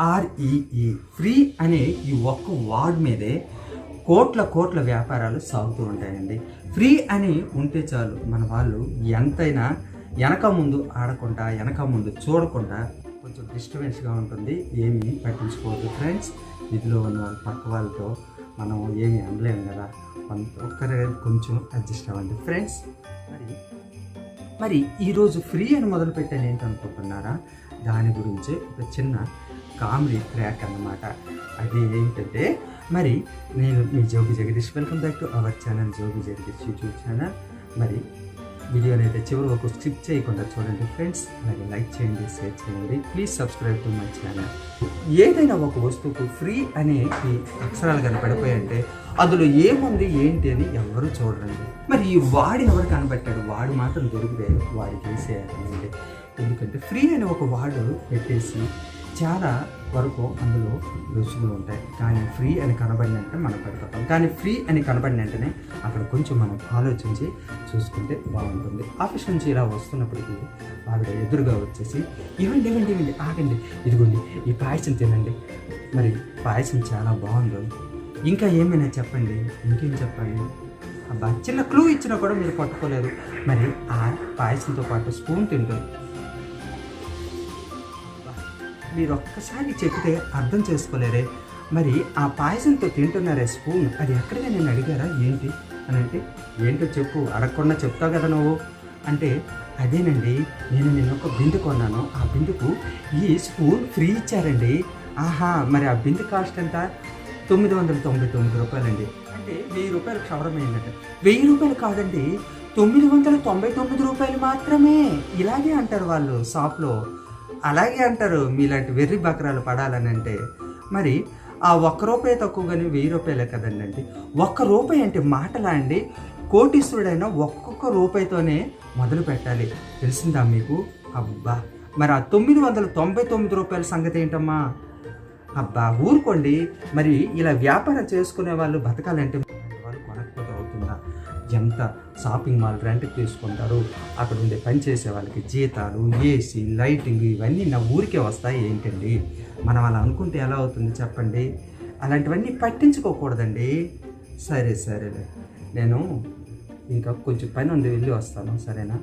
REE. Free అనే ఈ ఒక్క వార్డ్ మీదే కోట్ల కోట్ల వ్యాపారాలు సాగుతూ ఉంటాయండి. ఫ్రీ అని ఉంటే చాలు మన వాళ్ళు ఎంతైనా వెనక ముందు ఆడకుండా వెనక ముందు చూడకుండా కొంచెం డిస్టర్బెన్స్గా ఉంటుంది. ఏమీ పట్టించుకోవద్దు ఫ్రెండ్స్. ఇదిలో ఉన్న వాళ్ళ పక్క వాళ్ళతో మనం ఏమి అనలేము కదా. కొంత ఒక్కరే కొంచెం అడ్జస్ట్ అవ్వండి ఫ్రెండ్స్. మరి మరి ఈరోజు ఫ్రీ అని మొదలుపెట్టాను ఏంటనుకుంటున్నారా దాని గురించి ఒక చిన్న కామెడీ ట్రాక్ అన్నమాట. అది ఏంటంటే మరి నేను మీ Jogi Jagadish welcome back to our channel Jogi Jagadish YouTube channel. మరి వీడియోని అయితే చివరి వరకు స్కిప్ చేయకుండా చూడండి ఫ్రెండ్స్. అలాగే లైక్ చేయండి షేర్ చేయండి. Please subscribe to my channel. ఏదైనా ఒక వస్తువుకు ఫ్రీ అనే ఈ అక్షరాలు కనపడిపోయంటే అందులో ఏముంది ఏంటి అని ఎవరు చూడరండి. మరి ఈ వాడు ఎవరు కనబెట్టాడు వాడు మాత్రం దొరికితే వాడికి వేసేయాలండి ఎందుకంటే ఫ్రీ అని ఒక వాడు పెట్టేసి చాలా వరకు అందులో రుచులు ఉంటాయి. కానీ ఫ్రీ అని కనబడిన వెంటనే మనం పడిపోతాం. కానీ ఫ్రీ అని కనబడిన వెంటనే అక్కడ కొంచెం మనం ఆలోచించి చూసుకుంటే బాగుంటుంది. ఆఫీస్ నుంచి ఇలా వస్తున్నప్పటికీ ఆవిడ ఎదురుగా వచ్చేసి ఇవ్వండి ఇవ్వండి ఇవ్వండి ఆగండి ఇదిగోండి ఈ పాయసం తినండి. మరి పాయసం చాలా బాగుంది. ఇంకా ఏమైనా చెప్పండి? ఇంకేం చెప్పండి అబ్బా చిన్న క్లూ ఇచ్చినా కూడా మీరు పట్టుకోలేదు. మరి ఆ పాయసంతో పాటు స్పూన్ తింటుంది. మీరు ఒక్కసారి చెప్తే అర్థం చేసుకోలేరే. మరి ఆ పాయసంతో తింటున్నారే స్పూన్? అది ఎక్కడిగా నేను అడిగారా? ఏంటి? అని అంటే ఏంటో చెప్పు అడగకుండా చెప్తావు కదా నువ్వు. అంటే అదేనండి నేను నిన్న ఒక బిందు కొన్నాను. ఆ బిందుకు ఈ స్పూన్ ఫ్రీ ఇచ్చారండి. ఆహా మరి ఆ బిందు కాస్ట్ ఎంత? తొమ్మిది వందల తొంభై తొమ్మిది రూపాయలండి. అంటే వెయ్యి రూపాయలు క్షవరం వెయ్యి రూపాయలు కాదండి తొమ్మిది వందల తొంభై తొమ్మిది రూపాయలు మాత్రమే. ఇలాగే అంటారు వాళ్ళు షాప్లో. అలాగే అంటారు మీలాంటి వెర్రి బకరాలు పడాలని అంటే మరి ఆ ఒక్క రూపాయి తక్కువ కానీ వెయ్యి రూపాయలే కదండి అండి. ఒక్క రూపాయి అంటే మాటలా అండి? కోటీశ్వరుడైనా ఒక్కొక్క రూపాయితోనే మొదలు పెట్టాలి. తెలిసిందా మీకు? అబ్బా! మరి ఆ తొమ్మిది వందల తొంభై తొమ్మిది రూపాయల సంగతి ఏంటమ్మా? అబ్బా! ఊరుకోండి. మరి ఇలా వ్యాపారం చేసుకునే వాళ్ళు బతకాలంటే ఎంత షాపింగ్ మాల్ రెంట్కి తీసుకుంటారు? అక్కడ ఉండే పని చేసే వాళ్ళకి జీతాలు ఏసీ లైటింగ్ ఇవన్నీ నా ఊరికే వస్తాయి ఏంటండి? మనం అలా అనుకుంటే ఎలా అవుతుంది చెప్పండి? అలాంటివన్నీ పట్టించుకోకూడదండి. సరే సరేలే. నేను ఇంకా కొంచెం పని ఉంది వెళ్ళి వస్తాను. సరేనా?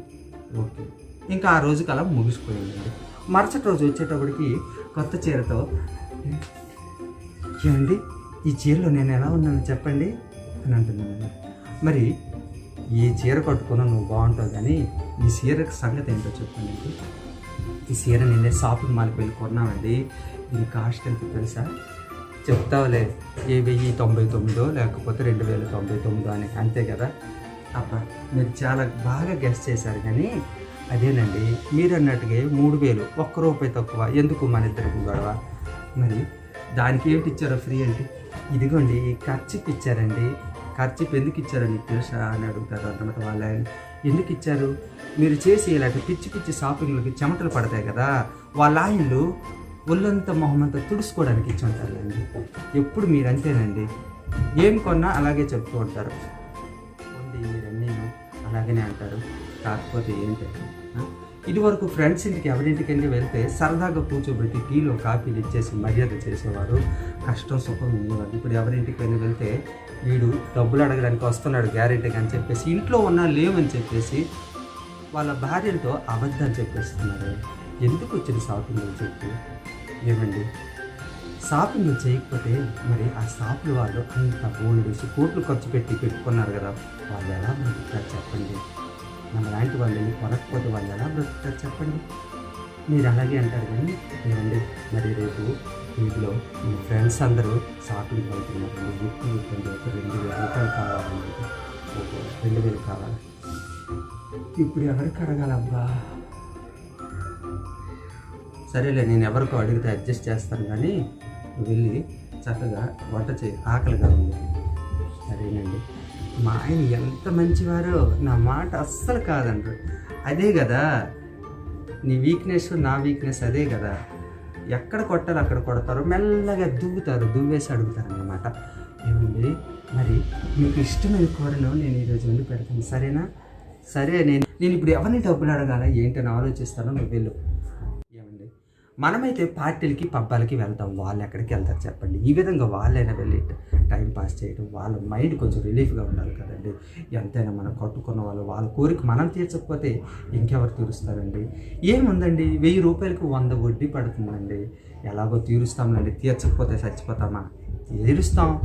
ఓకే. ఇంకా ఆ రోజుకి అలా ముగిసిపోయిందండి. మరుసటి రోజు వచ్చేటప్పటికి కొత్త చీరతో ఏమండి? ఈ చీరలో నేను ఎలా ఉన్నాను చెప్పండి? అని అంటున్నాను మరి ఈ చీర కట్టుకున్న నువ్వు బాగుంటావు కానీ ఈ చీరకు సంగతి ఏంటో చెప్పండి ఈ చీర నిన్నే షాపింగ్ మాల్కి వెళ్ళి కొన్నామండి దీని కాస్ట్ ఎంత తెలుసా? చెప్తావులే ఏ వెయ్యి తొంభై తొమ్మిదో లేకపోతే రెండు వేల తొంభై తొమ్మిదో అని అంతే కదా? అబ్బా మీరు చాలా బాగా గెస్ట్ చేశారు కానీ అదేనండి మీరు అన్నట్టుగా మూడు వేలు ఒక్క రూపాయి తక్కువ ఎందుకు మన ఇద్దరికి గొడవ? మరి దానికి ఏంటి ఇచ్చారో ఫ్రీ అంటే? ఇదిగోండి ఈ ఖర్చుకి ఇచ్చారండి. ఖర్చుకి ఎందుకు ఇచ్చారో నీకు తెలుసా అని అడుగుతారు అన్నమాట వాళ్ళ ఎందుకు ఇచ్చారు? మీరు చేసి ఇలాంటి పిచ్చి పిచ్చి షాపింగ్లకి చెమటలు పడతాయి కదా వాళ్ళ ఆయనలు ఒళ్ళంతా మొహమంతా తుడుచుకోవడానికి ఇచ్చి ఉంటారులేండి. ఎప్పుడు మీరు అంతేనండి ఏం కొన్నా అలాగే చెప్తూ ఉంటారు. ఉంది మీరన్నీ అలాగనే అంటారు. కాకపోతే ఏంటంటే ఇదివరకు ఫ్రెండ్స్ ఇంటికి ఎవరింటికి వెళ్ళి వెళ్తే సరదాగా కూర్చోబెట్టి టీలో కాఫీలు ఇచ్చేసి మర్యాద చేసేవారు. కష్టం సుఖం ఉండేవారు. ఇప్పుడు ఎవరింటికి వెళ్ళి వెళ్తే వీడు డబ్బులు అడగడానికి వస్తున్నాడు గ్యారెంటీగా అని చెప్పేసి ఇంట్లో ఉన్నా లేవని చెప్పేసి వాళ్ళ భార్యలతో అబద్ధం చెప్పేస్తున్నారు. ఎందుకు వచ్చింది షాపింగ్ అని చెప్పి? ఏమండి? షాపింగ్ చేయకపోతే మరి ఆ షాపుల వాళ్ళు అంత వేసి కోట్లు ఖర్చు పెట్టి పెట్టుకున్నారు కదా వాళ్ళు ఎలా బ్రతుకుతారు చెప్పండి? మన లాంటి వాళ్ళని కొనకపోతే వాళ్ళు ఎలా బ్రతుకుతారు చెప్పండి? మీరు అలాగే అంటారు కానీ ఏమండి? మరి రేపు వీటిలో మీ ఫ్రెండ్స్ అందరూ షాపింగ్ వెళ్తున్నారు గిఫ్ట్ ఇవ్వండి ఒక రెండు వేల రూపాయలు కావాలండి ఒక రెండు వేలు కావాలి. ఇప్పుడు ఎవరికి అడగాలబ్బా సరేలే నేను ఎవరికో అడిగితే అడ్జస్ట్ చేస్తాను కానీ వెళ్ళి చక్కగా వంట చే ఆకలిగా ఉంది. సరేనండి. మా ఆయన ఎంత మంచివారో నా మాట అస్సలు కాదంటారు. అదే కదా నీ వీక్నెస్ నా వీక్నెస్ అదే కదా. ఎక్కడ కొట్టాలి అక్కడ కొడతారు. మెల్లగా దువ్వుతారు. దువ్వేసి అడుగుతారు అనమాట ఏమండి? మరి మీకు ఇష్టమైన కూరను నేను ఈరోజు వండి పెడతాను. సరేనా? సరే నేను నేను ఇప్పుడు ఎవరిని డబ్బులు అడగాల? ఏంటని ఆలోచిస్తానో నువ్వు వెళ్ళు. మనమైతే పార్టీలకి పబ్బాలకి వెళ్తాం. వాళ్ళు ఎక్కడికి వెళ్తారు చెప్పండి. ఈ విధంగా వాళ్ళైనా వెళ్ళి టైం పాస్ చేయడం వాళ్ళ మైండ్ కొంచెం రిలీఫ్గా ఉండాలి కదండి. ఎంతైనా మనం కట్టుకున్న వాళ్ళు వాళ్ళ కోరిక మనం తీర్చకపోతే ఇంకెవరు తీరుస్తారండి? ఏముందండి? వెయ్యి రూపాయలకు వంద వడ్డీ పడుతుందండి. ఎలాగో తీరుస్తాంలేండి. తీర్చకపోతే చచ్చిపోతామా? తీరుస్తాం.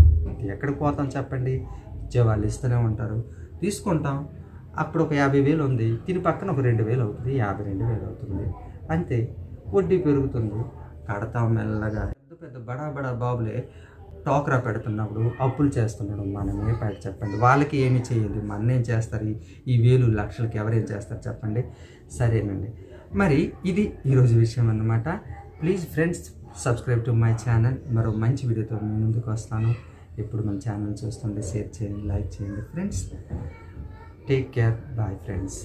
ఎక్కడికి పోతాం చెప్పండి? ఇచ్చే వాళ్ళు ఇస్తూనే ఉంటారు. తీసుకుంటాం. అప్పుడు ఒక యాభై వేలు ఉంది. దీని పక్కన ఒక రెండు వేలు అవుతుంది. యాభై రెండు వేలు అవుతుంది. అంతే. వడ్డీ పెరుగుతుంది. కడతాం మెల్లగా. పెద్ద పెద్ద బడా బడా బాబులే టోకరా పెడుతున్నప్పుడు అప్పులు చేస్తున్నాడు మనమే పైకి చెప్పండి. వాళ్ళకి ఏమి చేయదు మన ఏం చేస్తారు? ఈ- ఈ వేలు లక్షలకి ఎవరేం చేస్తారు చెప్పండి. సరేనండి. మరి ఇది ఈరోజు విషయం అన్నమాట. Please friends subscribe to my channel. మరో మంచి వీడియోతో మీ ముందుకు వస్తాను. ఎప్పుడు మన ఛానల్ చూస్తుంటే షేర్ చేయండి లైక్ చేయండి. Friends take care. Bye friends.